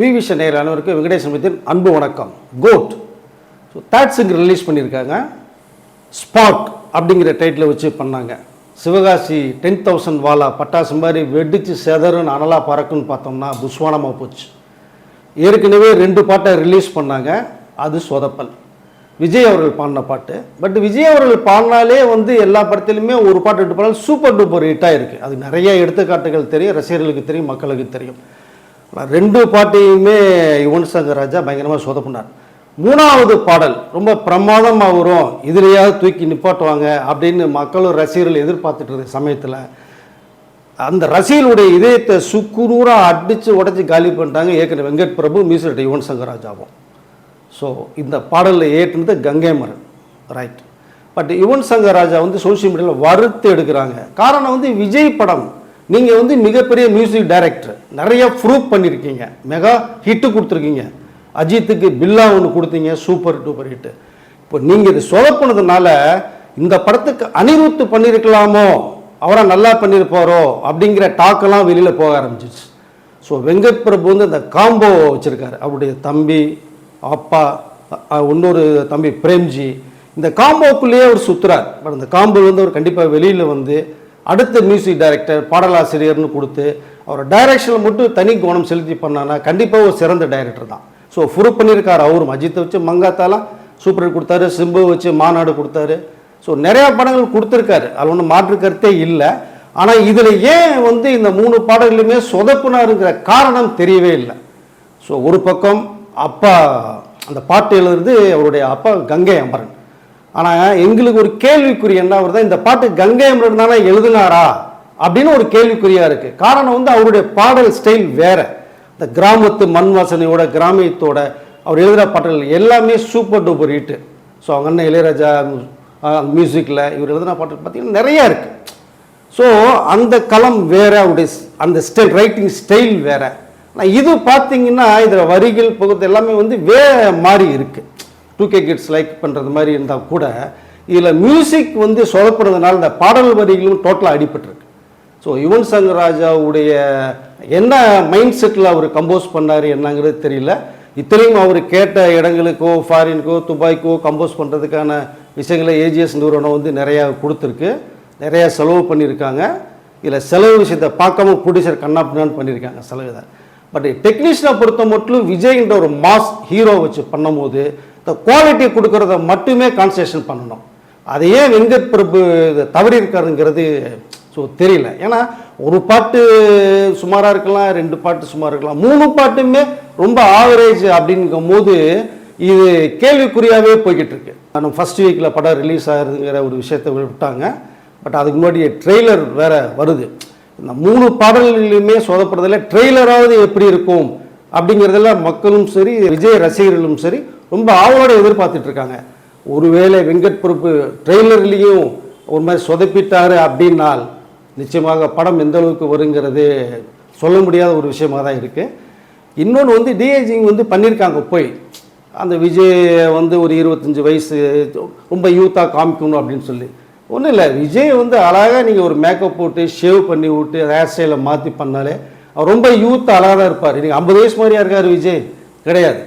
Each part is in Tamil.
வி விஷன் நேர் அனைவருக்கும் அன்பு வணக்கம். GOAT so third single release பண்ணியிருக்காங்க. ஸ்பாட் அப்படிங்கிற டைட்டில் வச்சு பண்ணாங்க. சிவகாசி டென் தௌசண்ட் வாலா பட்டாசு மாதிரி வெடிச்சு செதறுன்னு அனலாக பறக்குன்னு பார்த்தோம்னா புஸ்வானமாக போச்சு. ஏற்கனவே ரெண்டு பாட்டை ரிலீஸ் பண்ணாங்க. அது சொதப்பல். விஜய் அவர்கள் பாடின பாட்டு. பட் விஜய் அவர்கள் பாடினாலே வந்து எல்லா படத்துலையுமே ஒரு பாட்டு எடுத்து பாடல் சூப்பர் டூப்பர் ஹிட்டாக இருக்குது அது நிறைய எடுத்துக்காட்டுகள் தெரியும் ரசிகர்களுக்கு தெரியும் மக்களுக்கு தெரியும். ரெண்டு பாட்டையுமே யுவன் சங்கர் ராஜா பயங்கரமாக சொதப்பினார் மூணாவது பாடல் ரொம்ப பிரமாதமாக வரும். இதுலையாவது தூக்கி நிப்பாட்டுவாங்க அப்படின்னு மக்களும் ரசிகர்கள் எதிர்பார்த்துட்டு இருக்க சமயத்தில் அந்த ரசிகர்களுடைய இதயத்தை சுக்குநூறாக அடித்து உடச்சி காலி பண்ணிட்டாங்க ஏற்கனவே வெங்கட் பிரபு மியூசிக் யுவன் சங்கர் ராஜாவும். ஸோ இந்த பாடலில் ஏற்றுனது கங்கை மரன் ரைட் பட் யுவன் சங்கர் ராஜா வந்து சோஷியல் மீடியாவில் வறுத்து எடுக்கிறாங்க. காரணம் வந்து விஜய் படம். நீங்கள் வந்து மிகப்பெரிய மியூசிக் டைரக்டர் நிறைய ப்ரூவ் பண்ணியிருக்கீங்க மெகா ஹிட்டு கொடுத்துருக்கீங்க. அஜித்துக்கு பில்லா ஒன்று கொடுத்தீங்க சூப்பர் டூப்பர் ஹிட்டு இப்போ நீங்கள் இது சொதப்பினதுனால இந்த படத்துக்கு அனிருத்து பண்ணியிருக்கலாமோ அவரை நல்லா பண்ணியிருப்பாரோ அப்படிங்கிற டாக்கெல்லாம் வெளியில் போக ஆரம்பிச்சிச்சு ஸோ வெங்கட் பிரபு வந்து அந்த காம்போ வச்சுருக்காரு. அவருடைய தம்பி அப்பா இன்னொரு தம்பி பிரேம்ஜி. இந்த காம்போக்குள்ளேயே அவர் சுற்றுறார் பட் அந்த காம்போ வந்து அவர் கண்டிப்பாக வெளியில் வந்து அடுத்த மியூசிக் டைரக்டர் பாடலாசிரியர்னு கொடுத்து அவர் டைரக்ஷனில் மட்டும் தனி கவனம் செலுத்தி பண்ணானா கண்டிப்பாக ஒரு சிறந்த டைரக்டர் தான். ஸோ ப்ரூவ் பண்ணியிருக்காரு அவரும் அஜித்தை வச்சு மங்காத்தாலாம் சூப்பர் கொடுத்தாரு சிம்பு வச்சு மாநாடு கொடுத்தாரு. ஸோ நிறையா படங்கள் கொடுத்துருக்காரு. அது ஒன்றும் மாற்று கருத்தே இல்லை. ஆனால் இதில் ஏன் வந்து இந்த மூணு பாடல்களுமே சொதப்புனாருங்கிற காரணம் தெரியவே இல்லை. ஸோ ஒரு பக்கம் அப்பா அந்த பாட்டு எழுதுறது அவருடைய அப்பா கங்கை அமரன். ஆனால் எங்களுக்கு ஒரு கேள்விக்குறி என்ன வருதா இந்த பாட்டு கங்கை அமரன் தானே எழுதினாரா? அப்படின்னு ஒரு கேள்விக்குறியாக இருக்கு. காரணம் வந்து அவருடைய பாடல் ஸ்டைல் வேற. இந்த கிராமத்து மண் வாசனையோட கிராமியத்தோட அவர் எழுதுகிற பாடல்கள் எல்லாமே சூப்பர் டூப்பர் ஹிட்டு ஸோ அவங்க அண்ணன் இளையராஜா மியூசிக்கில் இவர் எழுதின பாடல் பார்த்தீங்கன்னா நிறையா இருக்குது ஸோ அந்த களம் வேற அவருடைய அந்த ஸ்டைல் ரைட்டிங் ஸ்டைல் வேற. ஆனால் இது பார்த்தீங்கன்னா இதில் வரிகள் புகுத்து எல்லாமே வந்து வே மாறி இருக்குது டூ கே கிட்ஸ் லைக் பண்ணுறது மாதிரி இருந்தால் கூட இதில் மியூசிக் வந்து சொதப்படுறதுனால இந்த பாடல் வரிகளும் டோட்டலாக அடிபட்டிருக்கு. ஸோ யுவன் சங்கர் ராஜாவுடைய என்ன மைண்ட் செட்டில் அவர் கம்போஸ் பண்ணார் என்னங்கிறது தெரியல. இத்தனையும் அவர் கேட்ட இடங்களுக்கோ ஃபாரின்க்கோ துபாய்க்கோ கம்போஸ் பண்ணுறதுக்கான விஷயங்களை ஏஜிஎஸ் நிறுவனம் வந்து நிறையா கொடுத்துருக்கு. நிறையா செலவு பண்ணியிருக்காங்க. இதில் செலவு விஷயத்தை பார்க்காம ப்ரொடியூசர் கண்ணாப்பினான்னு பண்ணியிருக்காங்க செலவு தான் பட் டெக்னீஷியனை பொறுத்த மட்டும் விஜய்ன்ற ஒரு மாஸ் ஹீரோ வச்சு பண்ணும்போது இந்த குவாலிட்டி கொடுக்கறத மட்டுமே கான்சன்ட்ரேஷன் பண்ணணும். அதை ஏன் வெங்கட் பிரபு இதை தவறி இருக்காருங்கிறது ஸோ தெரியல. ஏன்னா ஒரு பாட்டு சுமாராக இருக்கலாம் ரெண்டு பாட்டு சுமாராக இருக்கலாம் மூணு பாட்டுமே ரொம்ப ஆவரேஜ் அப்படிங்கும் போது இது கேள்விக்குறியாகவே போய்கிட்டு இருக்கு நம்ம ஃபர்ஸ்ட் வீக்கில் படம் ரிலீஸ் ஆகுதுங்கிற ஒரு விஷயத்தை விட்டாங்க பட் அதுக்கு முன்னாடி ட்ரெய்லர் வேற வருது. இந்த மூணு பாடல்களிலுமே சொதப்படுறதில்ல ட்ரெய்லராவது எப்படி இருக்கும் அப்படிங்கிறதுல மக்களும் சரி விஜய் ரசிகர்களும் சரி ரொம்ப ஆவலோட எதிர்பார்த்துட்டு இருக்காங்க. ஒருவேளை வெங்கட் பொறுப்பு ட்ரெய்லர்லேயும் ஒரு மாதிரி சொதப்பிட்டார் அப்படின்னால் நிச்சயமாக படம் எந்த அளவுக்கு வருங்கிறது சொல்ல முடியாத ஒரு விஷயமாக தான் இருக்குது இன்னொன்று வந்து டிஏஜிங் வந்து பண்ணியிருக்காங்க போய். அந்த விஜய் வந்து ஒரு இருபத்தஞ்சி வயசு ரொம்ப யூத்தாக காமிக்கணும் அப்படின்னு சொல்லி. ஒன்றும் இல்லை விஜய் வந்து அழகாக நீங்கள் ஒரு மேக்கப் போட்டு ஷேவ் பண்ணி விட்டு ஹேர் ஸ்டைலை மாற்றி பண்ணாலே அவர் ரொம்ப யூத் அழகாக தான் இருப்பார். நீங்கள் ஐம்பது வயசு மாதிரியாக இருக்கார் விஜய். கிடையாது.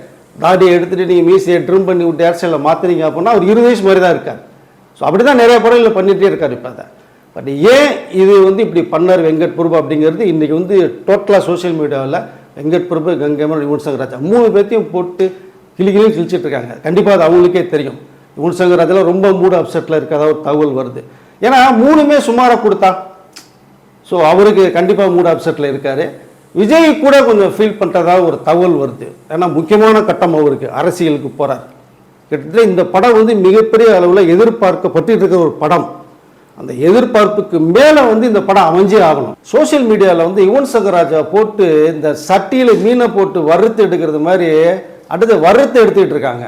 தாடியை எடுத்துகிட்டு நீங்கள் மீசியை ட்ரிம் பண்ணி விட்டு ஹேர் ஸ்டைலில் மாற்றுறீங்க அப்படின்னா அவர் இருபது வயசு மாதிரி தான் இருக்கார். ஸோ அப்படி தான் நிறைய படங்களில் பண்ணிகிட்டே இருக்கார் இப்போ அதை. பட் ஏன் இது வந்து இப்படி பண்ணார் வெங்கட் பிரபு அப்படிங்கிறது இன்றைக்கி வந்து டோட்டலாக சோஷியல் மீடியாவில் வெங்கட் பிரபு கங்கைமன் யுவன் சங்கர் ராஜா மூணு பேர்த்தையும் போட்டு கிளி கிளியும் கிழிச்சிட்டு இருக்காங்க. கண்டிப்பாக அது அவங்களுக்கே தெரியும். யுவன் சங்கர் ராஜாலாம் ரொம்ப மூடு அப்செட்டில் இருக்காத ஒரு தகவல் வருது. ஏன்னா மூணுமே சுமாராக கொடுத்தா. ஸோ அவருக்கு கண்டிப்பாக மூடு அப்செட்டில் இருக்காரு. விஜய் கூட கொஞ்சம் ஃபீல் பண்ணுறதா ஒரு தகவல் வருது. ஏன்னா முக்கியமான கட்டம் அவருக்கு அரசியலுக்கு போகிறார் கிட்டத்தட்ட இந்த படம் வந்து மிகப்பெரிய அளவில் எதிர்பார்க்கப்பட்டு இருக்கிற ஒரு படம். அந்த எதிர்பார்ப்புக்கு மேலே வந்து இந்த படம் அமைஞ்சே ஆகணும். சோஷியல் மீடியாவில் வந்து யுவன் சங்கர் ராஜா போட்டு இந்த சட்டியில் மீனை போட்டு வறுத்து எடுக்கிறது மாதிரி அடுத்து வறுத்து எடுத்துக்கிட்டு இருக்காங்க.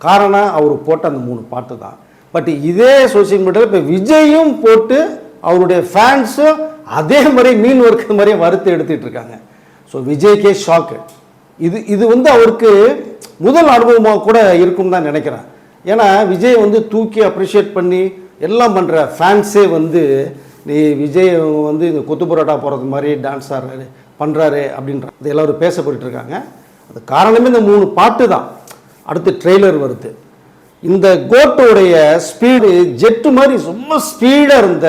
காரணம் அவர் போட்ட அந்த மூணு பாட்டு தான். பட் இதே சோஷியல் மீடியாவில் இப்போ விஜயும் போட்டு அவருடைய ஃபேன்ஸும் அதே மாதிரி மீன் ஒர்க்கு மாதிரியே வறுத்து எடுத்துகிட்டு இருக்காங்க. ஸோ விஜய்க்கே ஷாக்கு இது இது வந்து அவருக்கு முதல் அனுபவமாக கூட இருக்கும்னு தான் நினைக்கிறேன். ஏன்னா விஜய் வந்து தூக்கி அப்ரிஷியேட் பண்ணி எல்லாம் பண்ணுற ஃபேன்ஸே வந்து நீ விஜய் வந்து இந்த கொத்து பரோட்டா போகிறது மாதிரி டான்ஸ் ஆடுறாரு பண்ணுறாரு அப்படின்ற அது எல்லோரும் பேசப்பட்டு இருக்காங்க. அது காரணமே இந்த மூணு பாட்டு தான். அடுத்து ட்ரெய்லர் வருது. இந்த கோட்டோடைய ஸ்பீடு ஜெட்டு மாதிரி ரொம்ப ஸ்பீடாக இருந்த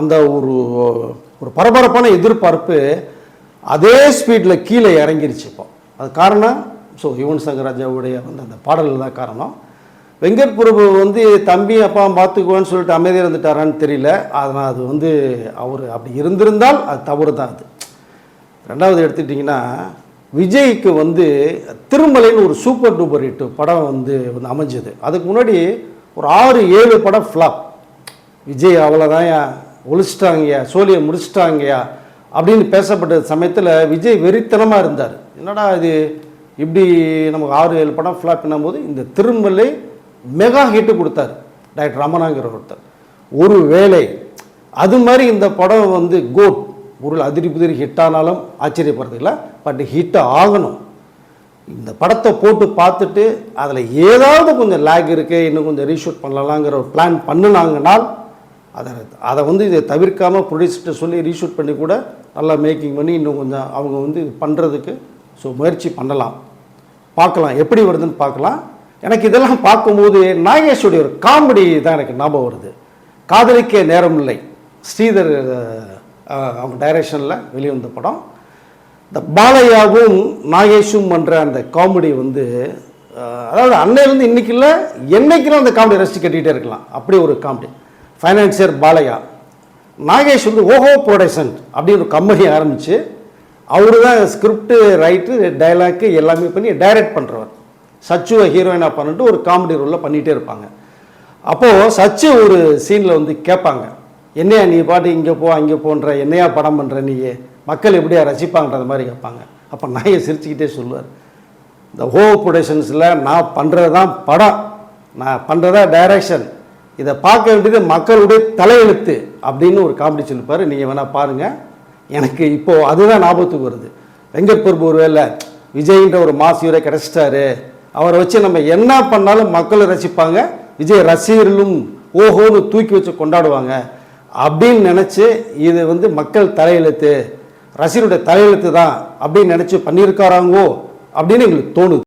அந்த ஒரு ஒரு பரபரப்பான எதிர்பார்ப்பு அதே ஸ்பீடில் கீழே இறங்கிருச்சு இப்போ. அது காரணம்? ஸோ யுவன் சங்கர் ராஜாவுடைய வந்து அந்த பாடல் தான் காரணம். வெங்கட் பிரபு வந்து தம்பி அப்பா பார்த்துக்குவேன்னு சொல்லிட்டு அமைதியாக இருந்துட்டாரான்னு தெரியல. அதனால் அது வந்து அவர் அப்படி இருந்திருந்தால் அது தவறு தான் அது. ரெண்டாவது எடுத்துக்கிட்டிங்கன்னா விஜய்க்கு வந்து திருமலைன்னு ஒரு சூப்பர் டூப்பர் ஹிட்டு படம் வந்து வந்து அமைஞ்சது. அதுக்கு முன்னாடி ஒரு ஆறு ஏழு படம் ஃப்ளாப் விஜய் அவ்வளோதான் ஒழிச்சிட்டாங்கய்யா சோழியை முடிச்சிட்டாங்கயா அப்படின்னு பேசப்பட்ட சமயத்தில் விஜய் வெறித்தனமாக இருந்தார். என்னடா இது? இப்படி நமக்கு ஆறு ஏழு படம் ஃப்ளாப் பண்ணும்போது இந்த திருமலை மெகா ஹிட்டு கொடுத்தாரு டாக்டர் ரமணாங்கிற ஒருத்தர் ஒரு வேலை அது மாதிரி இந்த படம் வந்து கோட் ஒரு அதிரி புதிரி ஹிட் ஆனாலும் ஆச்சரியப்படுறதில்ல பட் ஹிட் ஆகணும். இந்த படத்தை போட்டு பார்த்துட்டு அதில் ஏதாவது கொஞ்சம் லேக் இருக்குது இன்னும் கொஞ்சம் ரீஷூட் பண்ணலாங்கிற ஒரு பிளான் பண்ணுனாங்கனால் அதை அதை வந்து இதை தவிர்க்காமல் ப்ரொடியூசர்கிட்ட சொல்லி ரீஷூட் பண்ணி கூட நல்லா மேக்கிங் பண்ணி இன்னும் கொஞ்சம் அவங்க வந்து இது பண்ணுறதுக்கு ஸோ முயற்சி பண்ணலாம். பார்க்கலாம் எப்படி வருதுன்னு பார்க்கலாம். எனக்கு இதெல்லாம் பார்க்கும்போது நாகேஷுடைய ஒரு காமெடி தான் எனக்கு ஞாபகம் வருது. காதலிக்க நேரம் இல்லை ஸ்ரீதர் அவங்க டைரக்ஷனில் வெளிவந்த படம். இந்த பாலையாவும் நாகேஷும் பண்ணுற அந்த காமெடி வந்து அதாவது அன்னையிலேருந்து இன்னைக்கு இல்லை அந்த காமெடி ரசித்து கட்டிகிட்டே இருக்கலாம். அப்படி ஒரு காமெடி ஃபைனான்சியர் பாலையா. நாகேஷ் வந்து ஓஹோ ப்ரொடக்ஷன் அப்படின்னு ஒரு கம்பெனி ஆரம்பித்து அவரு தான் ஸ்கிரிப்டு ரைட்டு டைலாக்கு எல்லாமே பண்ணி டைரக்ட் பண்ணுறவர் சச்சுவை ஹீரோயினாக பண்ணிட்டு ஒரு காமெடி ரோலில் பண்ணிகிட்டே இருப்பாங்க. அப்போது சச்சு ஒரு சீனில் வந்து கேட்பாங்க என்னையா நீ பாட்டு இங்கே போ அங்கே போன்ற என்னையா படம் பண்ணுற நீயே மக்கள் எப்படியா ரசிப்பாங்கன்ற மாதிரி கேட்பாங்க. அப்போ நாயை சிரிச்சுக்கிட்டே சொல்லுவார் இந்த ஹோ ப்ரொடக்ஷன்ஸில் நான் பண்ணுறது தான் படம். நான் பண்ணுறதா டைரக்ஷன் இதை பார்க்க வேண்டியது மக்களுடைய தலையெழுத்து அப்படின்னு ஒரு காம்படிஷன் இருப்பார். நீங்கள் வேணால் பாருங்கள் எனக்கு இப்போது அதுதான் ஞாபகத்துக்கு வருது. வெங்கட் பிரபு ஒருவேளை விஜய்ன்ற ஒரு மாஸ் கிடச்சிட்டாரு. அவரை வச்சு நம்ம என்ன பண்ணாலும் மக்களை ரசிப்பாங்க. விஜய் ரசிகர்களும் ஓஹோன்னு தூக்கி வச்சு கொண்டாடுவாங்க. அப்படின்னு நினச்சி இது வந்து மக்கள் தலையெழுத்து. ரசிகருடைய தலையெழுத்து தான் அப்படின்னு நினச்சி பண்ணியிருக்காராங்கோ அப்படின்னு எங்களுக்கு தோணுது.